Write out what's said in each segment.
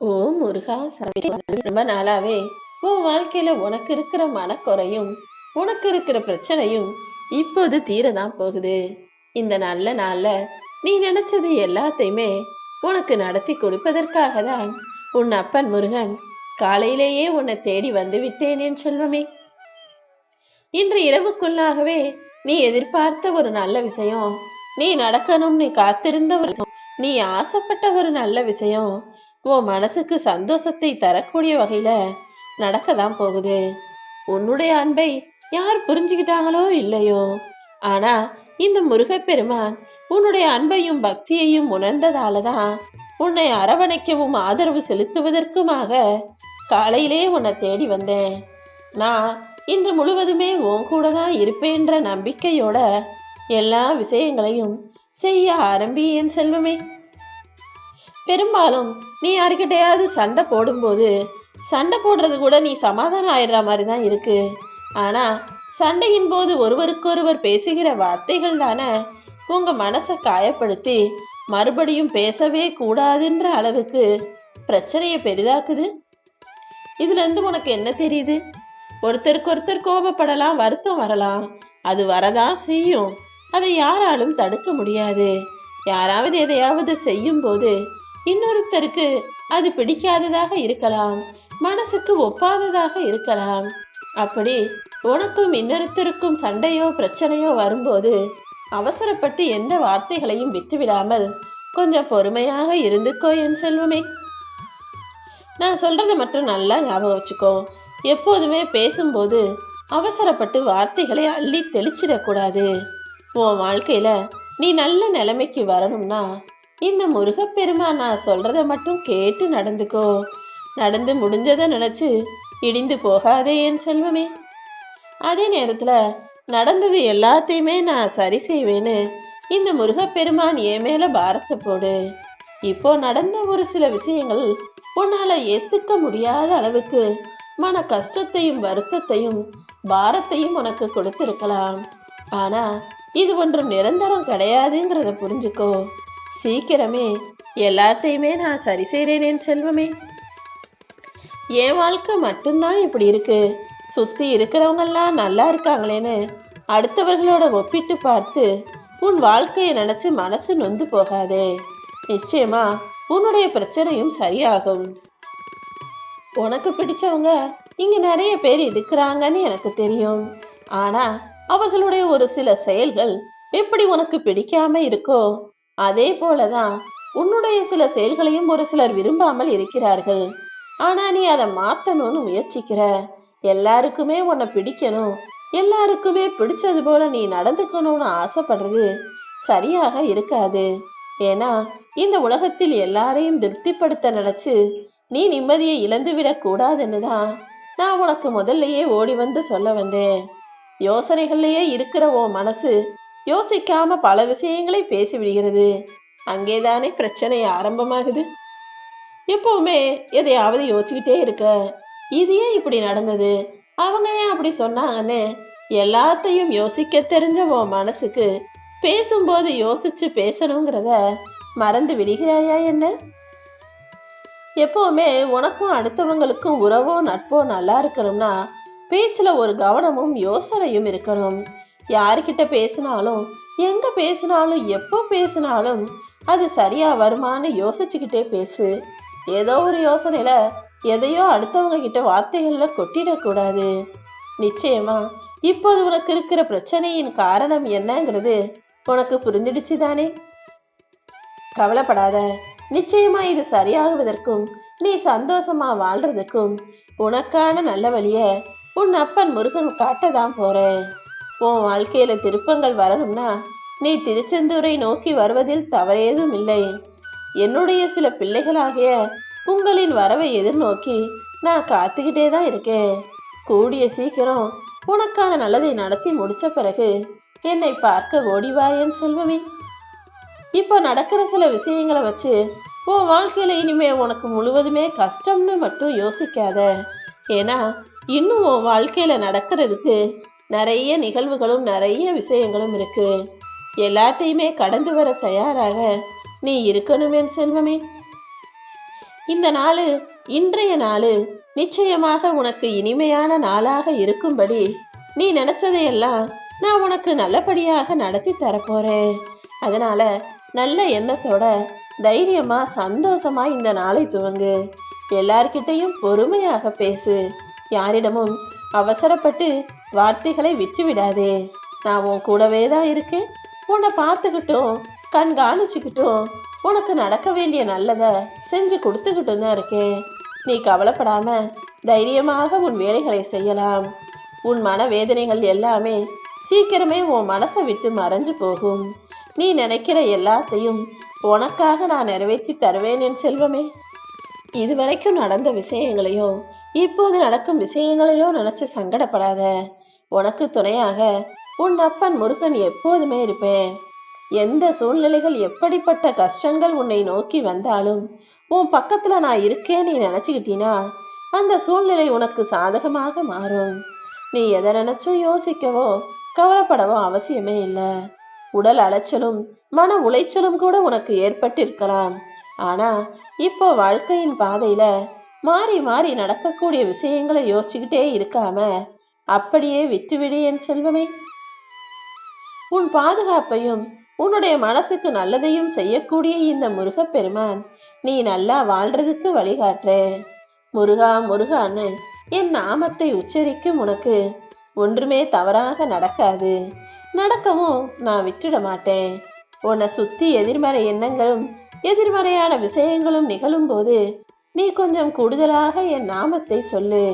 ஓ முருகா ரொம்ப நாளாவே. உன் வாழ்க்கையில உனக்கு இருக்கிற மனக்குறையும் உனக்கு இருக்கிற பிரச்சனையும் இப்போது தீரதான் போகுது. இந்த நல்ல நாள்ல நீ நினைச்சது எல்லாத்தையுமே உனக்கு நடத்தி கொடுப்பதற்காக தான் உன் அப்பன் முருகன் காலையிலேயே உன்னை தேடி வந்து விட்டேன் என் செல்வமே. இன்று இரவுக்குள்ளாகவே நீ எதிர்பார்த்த ஒரு நல்ல விஷயம் நீ நடக்கணும் நீ காத்திருந்த ஒரு நீ ஆசைப்பட்ட ஒரு நல்ல விஷயம் உன் மனசுக்கு சந்தோஷத்தை தரக்கூடிய வகையில நடக்க தான் போகுது. உன்னுடைய அன்பை யார் புரிஞ்சுக்கிட்டாங்களோ இல்லையோ? ஆனா இந்த முருகப்பெருமான் உன்னுடைய அன்பையும் பக்தியையும் உணர்ந்ததால தான் உன்னை அரவணைக்கவும் ஆதரவு செலுத்துவதற்குமாக காலையிலே உன்னை தேடி வந்தேன். நான் இன்று முழுவதுமே உன் கூட தான் இருப்பேன்ற நம்பிக்கையோட எல்லா விஷயங்களையும் செய்ய ஆரம்பி என் செல்வமே. பெரும்பாலும் நீ யாருக்கிட்டையாவது சண்டை போடும்போது சண்டை போடுறது கூட நீ சமாதானம் ஆயிடுற மாதிரி தான் இருக்கு. ஆனா சண்டையின் போது ஒருவருக்கொருவர் பேசுகிற வார்த்தைகள் தானே உங்க மனசை காயப்படுத்தி மறுபடியும் பேசவே கூடாதுன்ற அளவுக்கு பிரச்சனையை பெரிதாக்குது? இதுலேருந்து உனக்கு என்ன தெரியுது? ஒருத்தருக்கு ஒருத்தர் கோபப்படலாம் வருத்தம் வரலாம். அது வரதான் செய்யும். அதை யாராலும் தடுக்க முடியாது. யாராவது எதையாவது செய்யும் போது இன்னொருத்தருக்கு அது பிடிக்காததாக இருக்கலாம் மனசுக்கு ஒப்பாததாக இருக்கலாம். அப்படி உனக்கும் இன்னொருத்தருக்கும் சண்டையோ பிரச்சனையோ வரும்போது அவசரப்பட்டு எந்த வார்த்தைகளையும் விட்டுவிடாமல் கொஞ்சம் பொறுமையாக இருந்துக்கோ என் செல்வமே. நான் சொல்றத மட்டும் நல்லா ஞாபகம் வச்சுக்கோ. எப்போதுமே பேசும்போது அவசரப்பட்டு வார்த்தைகளை அள்ளி தெளிச்சிடக்கூடாது. உன் வாழ்க்கையில நீ நல்ல நிலைமைக்கு வரணும்னா இந்த முருகப்பெருமான் நான் சொல்கிறத மட்டும் கேட்டு நடந்துக்கோ. நடந்து முடிஞ்சதை நினைச்சு இடிந்து போகாதே என் செல்வமே. அதே நேரத்துல நடந்தது எல்லாத்தையுமே நான் சரி செய்வேன்னு இந்த முருகப்பெருமான் என் மேல பாரத்தை போடு. இப்போ நடந்த ஒரு சில விஷயங்கள் உன்னால ஏத்துக்க முடியாத அளவுக்கு மன கஷ்டத்தையும் வருத்தத்தையும் பாரத்தையும் உனக்கு கொடுத்திருக்கலாம். ஆனா இது ஒன்றும் நிரந்தரம் கிடையாதுங்கிறத புரிஞ்சுக்கோ. சீக்கிரமே. எல்லாத்தையுமே நான் சரி செய்கிறேனேன் செல்வமே. என் வாழ்க்கை மட்டும்தான் இப்படி இருக்கு. சுத்தி இருக்கிறவங்கெல்லாம் நல்லா இருக்காங்களேன்னு அடுத்தவர்களோட ஒப்பிட்டு பார்த்து உன் வாழ்க்கையை நினைச்சு மனசு நொந்து போகாதே. நிச்சயமா உன்னுடைய பிரச்சனையும் சரியாகும். உனக்கு பிடிச்சவங்க இங்க நிறைய பேர் இருக்கிறாங்கன்னு எனக்கு தெரியும். ஆனா அவர்களுடைய ஒரு சில செயல்கள் எப்படி உனக்கு பிடிக்காம இருக்கோ அதே போலதான் உன்னுடைய சில செயல்களையும் ஒரு சிலர் விரும்பாமல் இருக்கிறார்கள். ஆனா நீ அதை மாத்தணும்னு முயற்சிக்கிற. எல்லாருக்குமே உன்னை பிடிக்கணும். எல்லாருக்குமே பிடிச்சது போல நீ நடந்துக்கணும்னு ஆசைப்படுறது சரியாக இருக்காது. ஏன்னா இந்த உலகத்தில் எல்லாரையும் திருப்திப்படுத்த நினைச்சு நீ நிம்மதியை இழந்து விடக்கூடாதுன்னு தான் நான் உனக்கு முதல்லையே ஓடி வந்து சொல்ல வந்தேன். யோசனைகள்லையே இருக்கிற உன் மனசு யோசிக்காம பல விஷயங்களை பேசி விடுகிறது அங்கேதானே பிரச்சனை ஆரம்பமாகுது. எப்பவுமே எதையாவது யோசிச்சுக்கிட்டே இருக்க இது ஏன் இப்படி நடந்தது? அவங்க ஏன் அப்படி சொன்னாங்கன்னு எல்லாத்தையும் யோசிக்க தெரிஞ்ச உன் மனசுக்கு பேசும்போது யோசிச்சு பேசணுங்கிறத மறந்து விடுகிறாயா என்ன? எப்பவுமே உனக்கும் அடுத்தவங்களுக்கும் உறவோ நட்போ நல்லா இருக்கணும்னா பேச்சுல ஒரு கவனமும் யோசனையும் இருக்கணும். யாருக்கிட்ட பேசினாலும் எங்க பேசினாலும் எப்போ பேசினாலும் அது சரியா வருமான்னு யோசிச்சுக்கிட்டே பேசு. ஏதோ ஒரு யோசனையில எதையோ அடுத்தவங்க கிட்ட வார்த்தைகள்ல கொட்டிடக்கூடாது. நிச்சயமா இப்போது உனக்கு இருக்கிற பிரச்சனையின் காரணம் என்னங்கிறது உனக்கு புரிஞ்சிடுச்சு தானே? கவலைப்படாத. நிச்சயமா இது சரியாகுவதற்கும் நீ சந்தோஷமா வாழ்றதுக்கும் உனக்கான நல்ல வழிய உன் அப்பன் முருகன் காட்டதான் போறேன். உன் வாழ்க்கையில திருப்பங்கள் வரணும்னா நீ திருச்செந்தூரை நோக்கி வருவதில் தவறேதும் இல்லை. என்னுடைய சில பிள்ளைகளாகிய உங்களின் வரவை எதிர்நோக்கி நான் காத்துக்கிட்டே தான் இருக்கேன். கூடிய சீக்கிரம் உனக்கான நல்லதை நடத்தி முடிச்ச பிறகு என்னை பார்க்க ஓடிவா என் செல்வமே. இப்போ நடக்கிற சில விஷயங்களை வச்சு உன் வாழ்க்கையில இனிமே உனக்கு முழுவதுமே கஷ்டம்னு மட்டும் யோசிக்காத. ஏன்னா இன்னும் உன் வாழ்க்கையில நடக்கிறதுக்கு நிறைய நிகழ்வுகளும் நிறைய விஷயங்களும் இருக்கு. எல்லாத்தையுமே கடந்து வர தயாராக நீ இருக்கணுமே செல்வமே. இந்த நாள் இன்றைய நாள் நிச்சயமாக உனக்கு இனிமையான நாளாக இருக்கும்படி நீ நினைச்சதையெல்லாம் நான் உனக்கு நல்லபடியாக நடத்தி தரப்போறேன். அதனால நல்ல எண்ணத்தோட தைரியமா சந்தோஷமா இந்த நாளை துவங்கு. எல்லார்கிட்டையும் பொறுமையாக பேசு. யாரிடமும் அவசரப்பட்டு வார்த்தைகளை விட்டு விடாதே நான் உன் கூடவே தான் இருக்கேன். உன்னை பார்த்துக்கிட்டும் கண்காணிச்சுக்கிட்டும் உனக்கு நடக்க வேண்டிய நல்லதை செஞ்சு கொடுத்துக்கிட்டும் தான் இருக்கேன். நீ கவலைப்படாம தைரியமாக உன் வேலைகளை செய்யலாம். உன் மன வேதனைகள் எல்லாமே சீக்கிரமே உன் மனசை விட்டு மறைஞ்சு போகும். நீ நினைக்கிற எல்லாத்தையும் உனக்காக நான் நிறைவேற்றி தருவேன் என் செல்வமே. இதுவரைக்கும் நடந்த விஷயங்களையும் இப்போது நடக்கும் விஷயங்களையும் நினச்சி சங்கடப்படாத. உனக்கு துணையாக உன் அப்பன் முருகன் எப்போதுமே இருப்பேன். எந்த சூழ்நிலைகள் எப்படிப்பட்ட கஷ்டங்கள் உன்னை நோக்கி வந்தாலும் உன் பக்கத்துல நான் இருக்கேன் நீ நினைச்சுக்கிட்டீனா அந்த சூழ்நிலை உனக்கு சாதகமாக மாறும். நீ எதை நினைச்சும் யோசிக்கவோ கவலைப்படவோ அவசியமே இல்லை. உடல் அலைச்சலும் மன உளைச்சலும் கூட உனக்கு ஏற்பட்டிருக்கலாம். ஆனா இப்போ வாழ்க்கையின் பாதையில மாறி மாறி நடக்கக்கூடிய விஷயங்களை யோசிச்சுக்கிட்டே இருக்காம அப்படியே விட்டுவிடு என் செல்வமே. உன் பாதுகாப்பையும் உன்னுடைய மனசுக்கு நல்லதையும் செய்யக்கூடிய இந்த முருகப்பெருமான் நீ நல்லா வாழ்றதுக்கு வழிகாட்டு முருகா முருகான்னு என் நாமத்தை உச்சரிக்கும் உனக்கு ஒன்றுமே தவறாக நடக்காது. நடக்கவும் நான் விட்டுட மாட்டேன். உன்னை சுத்தி எதிர்மறை எண்ணங்களும் எதிர்மறையான விஷயங்களும் நிகழும்போது நீ கொஞ்சம் கூடுதலாக என் நாமத்தை சொல்லு.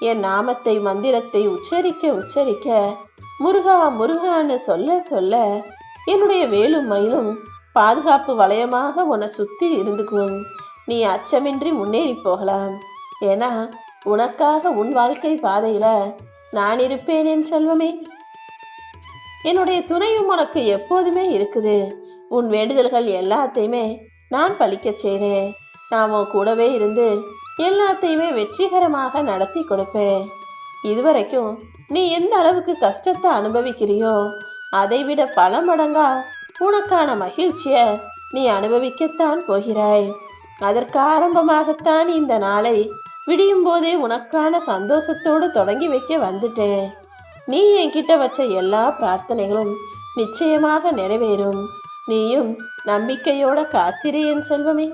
என் நாமத்தை மந்திரத்தை உச்சரிக்க உச்சரிக்க முருகா முருகான்னு சொல்ல சொல்ல என்னுடைய வேலும் மயிலும் பாதுகாப்பு வளையமாக உன்னை சுத்தி இருந்துக்கும் நீ அச்சமின்றி முன்னேறி போகலாம். ஏன்னா உனக்காக உன் வாழ்க்கை பாதையில நான் இருப்பேன் என் செல்வமே. என்னுடைய துணையும் உனக்கு எப்போதுமே இருக்குது. உன் வேண்டுதல்கள் எல்லாத்தையுமே நான் பழிக்கச் செய்கிறேன் நான் உன் கூடவே இருந்து எல்லாத்தையுமே வெற்றிகரமாக நடத்தி கொடுப்பேன். இதுவரைக்கும் நீ எந்த அளவுக்கு கஷ்டத்தை அனுபவிக்கிறியோ அதைவிட பல மடங்கா உனக்கான மகிழ்ச்சியை நீ அனுபவிக்கத்தான் போகிறாய். அதற்கு ஆரம்பமாகத்தான் இந்த நாளை விடியும் போதே உனக்கான சந்தோஷத்தோடு தொடங்கி வைக்க வந்துட்டேன். நீ என்கிட்ட வச்ச எல்லா பிரார்த்தனைகளும் நிச்சயமாக நிறைவேறும். நீயும் நம்பிக்கையோட காத்திரு என் செல்வமே.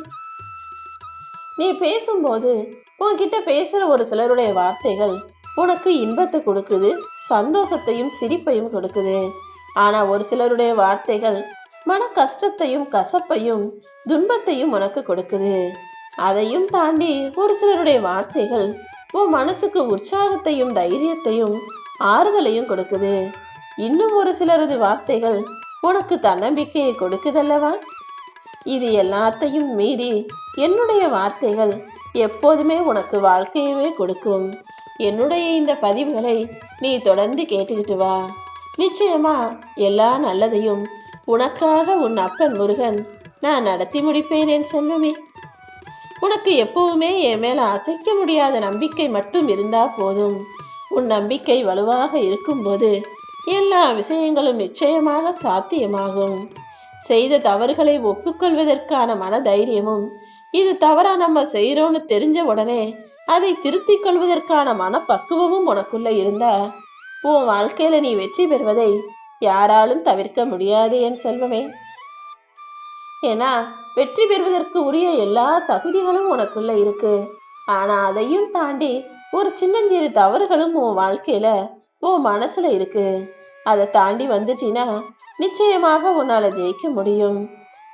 நீ பேசும்போது உன்கிட்ட பேசுகிற ஒரு சிலருடைய வார்த்தைகள் உனக்கு இன்பத்தை கொடுக்குது சந்தோஷத்தையும் சிரிப்பையும் கொடுக்குது. ஆனால் ஒரு சிலருடைய வார்த்தைகள் மன கஷ்டத்தையும் கசப்பையும் துன்பத்தையும் உனக்கு கொடுக்குது. அதையும் தாண்டி ஒரு சிலருடைய வார்த்தைகள் உன் மனசுக்கு உற்சாகத்தையும் தைரியத்தையும் ஆறுதலையும் கொடுக்குது. இன்னும் ஒரு சிலரது வார்த்தைகள் உனக்கு தன்னம்பிக்கையை கொடுக்குதல்லவா? இது எல்லாத்தையும் மீறி என்னுடைய வார்த்தைகள் எப்போதுமே உனக்கு வாழ்க்கையவே கொடுக்கும். என்னுடைய இந்த பதிவுகளை நீ தொடர்ந்து கேட்டுக்கிட்டு வா. நிச்சயமா எல்லா நல்லதையும் உனக்காக உன் அப்பன் முருகன் நான் நடத்தி முடிப்பேன் என் செல்வமே. உனக்கு எப்பவுமே என் மேல அசைக்க முடியாத நம்பிக்கை மட்டும் இருந்தா போதும். உன் நம்பிக்கை வலுவாக இருக்கும்போது எல்லா விஷயங்களும் நிச்சயமாக சாத்தியமாகும். செய்த தவறுகளை ஒப்புக்கொள்வதற்கான மன தைரியமும் இது தவறா நம்ம செய்யறோம்னு தெரிஞ்ச உடனே அதை திருத்திக் கொள்வதற்கான மனப்பக்குவமும் உனக்குள்ள இருந்தா உன் வாழ்க்கையில நீ வெற்றி பெறுவதை யாராலும் தவிர்க்க முடியாது என் செல்வமே. ஏன்னா வெற்றி பெறுவதற்கு உரிய எல்லா தகுதிகளும் உனக்குள்ள இருக்கு. ஆனா அதையும் தாண்டி ஒரு சின்னஞ்சிறு தவறுகளும் உன் வாழ்க்கையில உன் மனசுல இருக்கு. அதை தாண்டி வந்துட்டீன்னா நிச்சயமாக உன்னால ஜெயிக்க முடியும்.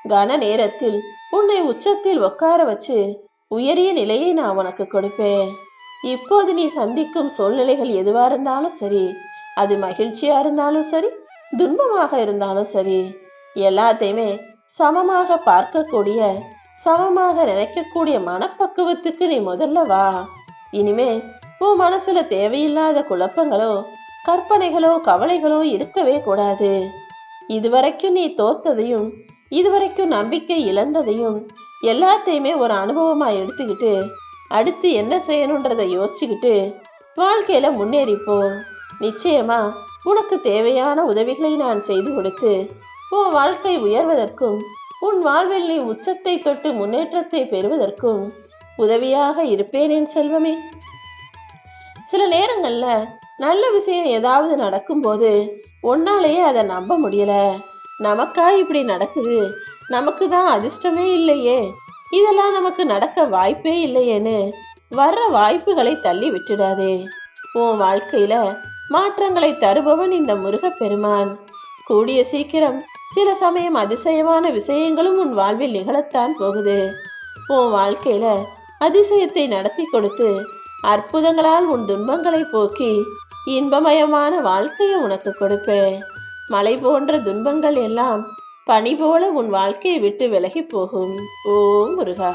கன நேரத்தில் உன்னை உச்சத்தில் உட்கார வச்சு உயரிய நிலையை நான் உனக்கு கொடுப்பேன். இப்போது நீ சந்திக்கும் சூழ்நிலைகள் எதுவா இருந்தாலும் சரி அது மகிழ்ச்சியா இருந்தாலும் சரி துன்பமாக இருந்தாலும் சரி எல்லாத்தையுமே சமமாக பார்க்கக்கூடிய சமமாக நினைக்கக்கூடிய மனப்பக்குவத்துக்கு நீ முதல்ல வா. இனிமே உன் மனசுல தேவையில்லாத குழப்பங்களோ கற்பனைகளோ கவலைகளோ இருக்கவே கூடாது. இதுவரைக்கும் நீ தோத்ததையும் இதுவரைக்கும் நம்பிக்கை இழந்ததையும் எல்லாத்தையுமே ஒரு அனுபவமாக எடுத்துக்கிட்டு அடுத்து என்ன செய்யணுன்றதை யோசிச்சுக்கிட்டு வாழ்க்கையில் முன்னேறிப்போம் நிச்சயமா உனக்கு தேவையான உதவிகளை நான் செய்து கொடுத்து உன் வாழ்க்கை உயர்வதற்கும் உன் வாழ்வில் நீ உச்சத்தை தொட்டு முன்னேற்றத்தை பெறுவதற்கும் உதவியாக இருப்பேன் என் செல்வமே. சில நேரங்களில் நல்ல விஷயம் ஏதாவது நடக்கும்போது உன்னாலேயே அதை நம்ப முடியல. நமக்கா இப்படி நடக்குது. நமக்கு தான் அதிர்ஷ்டமே இல்லையே. இதெல்லாம் நமக்கு நடக்க வாய்ப்பே இல்லையேன்னு வர்ற வாய்ப்புகளை தள்ளி விட்டுடாதே. உன் வாழ்க்கையில மாற்றங்களை தருபவன் இந்த முருகப்பெருமான். கூடிய சீக்கிரம் சில சமயம் அதிசயமான விஷயங்களும் உன் வாழ்வில் நிகழத்தான் போகுது. உன் வாழ்க்கையில அதிசயத்தை நடத்தி கொடுத்து அற்புதங்களால் உன் துன்பங்களை போக்கி இன்பமயமான வாழ்க்கையை உனக்கு கொடுப்பேன். மலை போன்ற துன்பங்கள் எல்லாம் பனி போல உன் வாழ்க்கையை விட்டு விலகி போகும். ஓ முருகா.